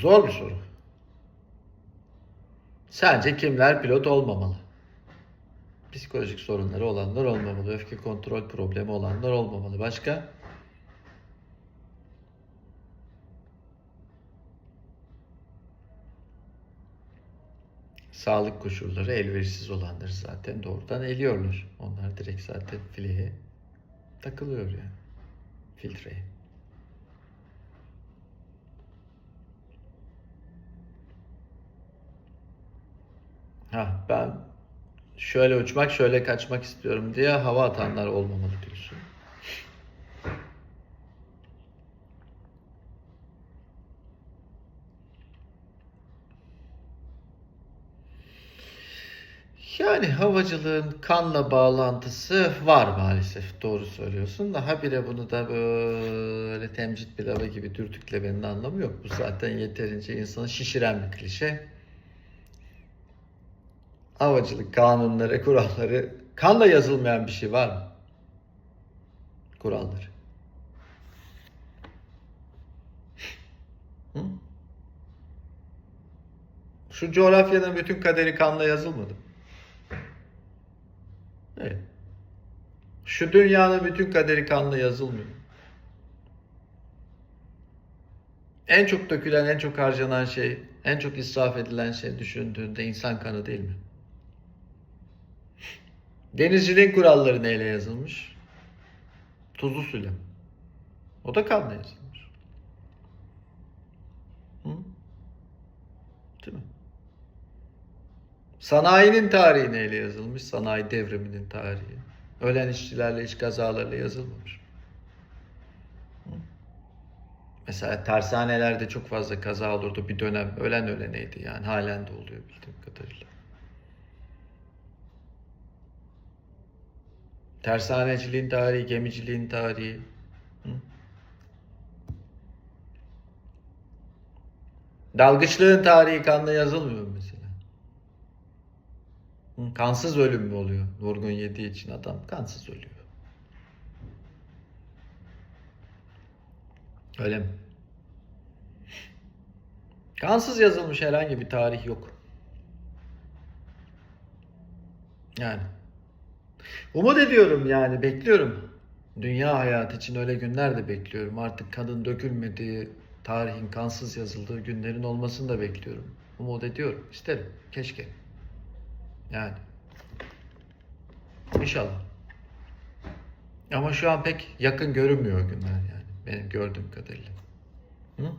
Zor bir soru. Sence kimler pilot olmamalı? Psikolojik sorunları olanlar olmamalı. Öfke kontrol problemi olanlar olmamalı. Başka? Sağlık koşulları elverişsiz olanları zaten doğrudan eliyorlar. Onlar direkt zaten fileye takılıyor yani. Filtreye. Ha ben şöyle uçmak şöyle kaçmak istiyorum diye hava atanlar olmamalı diyorsun. Yani havacılığın kanla bağlantısı var maalesef. Doğru söylüyorsun da habire bunu da böyle temcit pilavı gibi dürtüklemenin anlamı yok. Bu zaten yeterince insanı şişiren bir klişe. Havacılık kanunları, kuralları kanla yazılmayan bir şey var mı? Kuralları. Hı? Şu coğrafyanın bütün kaderi kanla yazılmadı. Evet. Şu dünyanın bütün kaderi kanla yazılmıyor. En çok dökülen, en çok harcanan şey, en çok israf edilen şey düşündüğünde insan kanı değil mi? Denizciliğin kuralları neyle yazılmış? Tuzlu suyla. O da kanla yazılmış. Hı? Değil mi? Sanayinin tarihi neyle yazılmış? Sanayi devriminin tarihi. Ölen işçilerle, iş kazalarıyla yazılmamış. Mesela tersanelerde çok fazla kaza olurdu bir dönem. Ölen öleneydi yani. Halen de oluyor bildiğim kadarıyla. Tersaneciliğin tarihi, gemiciliğin tarihi. Hı? Dalgıçlığın tarihi kanla yazılmıyor mesela? Kansız ölüm mü oluyor? Vurgun yediği için adam kansız ölüyor. Öyle mi? Kansız yazılmış herhangi bir tarih yok. Yani. Umut ediyorum yani bekliyorum. Dünya hayatı için öyle günler de bekliyorum. Artık kanın dökülmediği, tarihin kansız yazıldığı günlerin olmasını da bekliyorum. Umut ediyorum. isterim. Keşke. Yani. İnşallah. Ama şu an pek yakın görünmüyor günler yani. Benim gördüğüm kadarıyla. Hı?